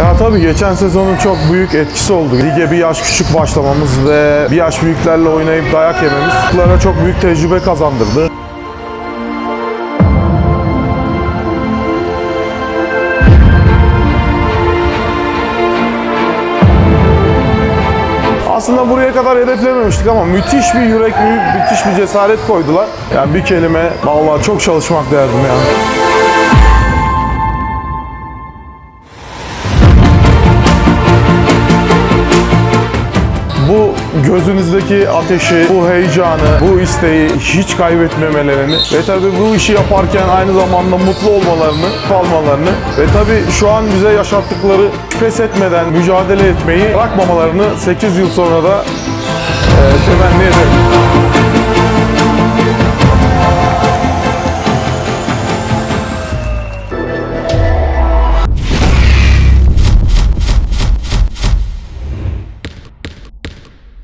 Ya tabii geçen sezonun çok büyük etkisi oldu. Lige bir yaş küçük başlamamız ve bir yaş büyüklerle oynayıp dayak yememiz çocuklara çok büyük tecrübe kazandırdı. Aslında buraya kadar hedeflememiştik ama müthiş bir yürek, müthiş bir cesaret koydular. Yani bir kelime, vallahi çok çalışmak derdim yani. Gözünüzdeki ateşi, bu heyecanı, bu isteği hiç kaybetmemelerini ve tabii bu işi yaparken aynı zamanda mutlu olmalarını, kalmalarını ve tabii şu an bize yaşattıkları pes etmeden mücadele etmeyi bırakmamalarını 8 yıl sonra da e, ederim.